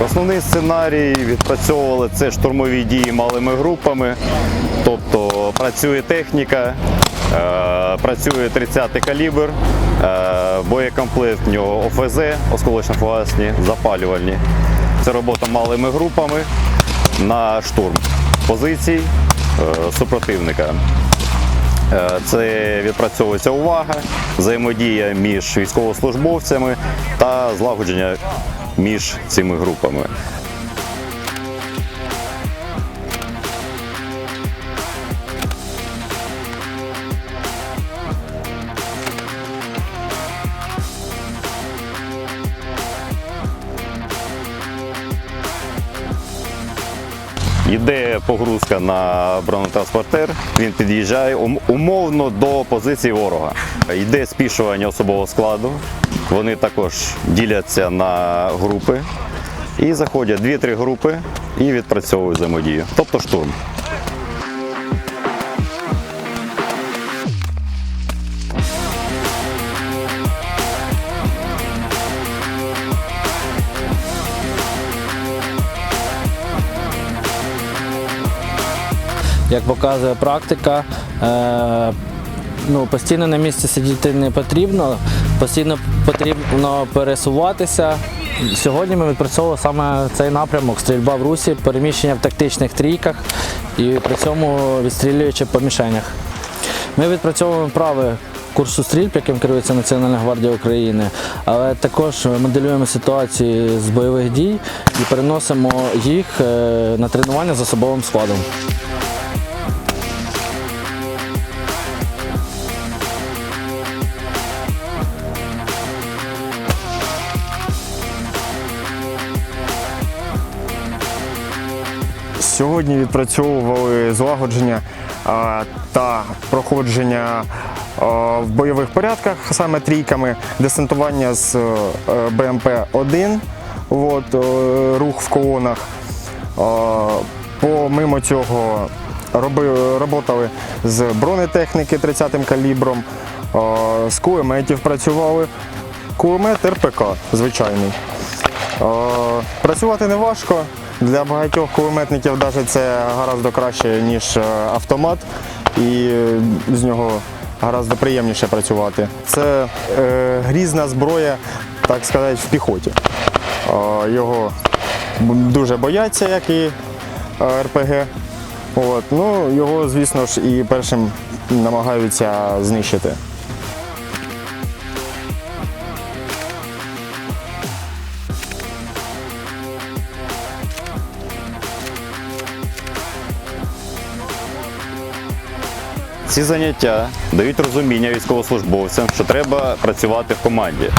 Основний сценарій відпрацьовували це штурмові дії малими групами, тобто працює техніка, е, працює 30-й калібр, е, боєкомплект в нього ОФЗ, осколочно-фугасні, запалювальні. Це робота малими групами на штурм позицій е, супротивника. Це відпрацьовується увага, взаємодія між військовослужбовцями та злагодження між цими групами. Йде погрузка на бронетранспортер, він під'їжджає умовно до позиції ворога. Йде спішування особового складу. Вони також діляться на групи і заходять дві-три групи і відпрацьовують взаємодію. Тобто штурм. Як показує практика, е, ну, постійно на місці сидіти не потрібно, постійно потрібно пересуватися. Сьогодні ми відпрацьовували саме цей напрямок стрільба в русі, переміщення в тактичних трійках і при цьому відстрілюючи по мішенях. Ми відпрацьовуємо вправи курсу стрільб, яким керується Національна гвардія України, але також моделюємо ситуації з бойових дій і переносимо їх е, на тренування з особовим складом. Сьогодні відпрацьовували злагодження та проходження в бойових порядках, саме трійками, десантування з е, БМП-1, от, е, рух в колонах. Помимо цього роботали з бронетехніки 30-м калібром, з кулеметів працювали. Кулемет РПК звичайний. Працювати не важко. Для багатьох кулеметників навіть це гораздо краще, ніж е, автомат, і з нього гораздо приємніше працювати. Це е, грізна зброя, так сказати, в піхоті. Е, Його дуже бояться, як і е, РПГ. От. Ну, його, звісно ж, і першим намагаються знищити. Ці заняття дають розуміння військовослужбовцям, що треба працювати в команді.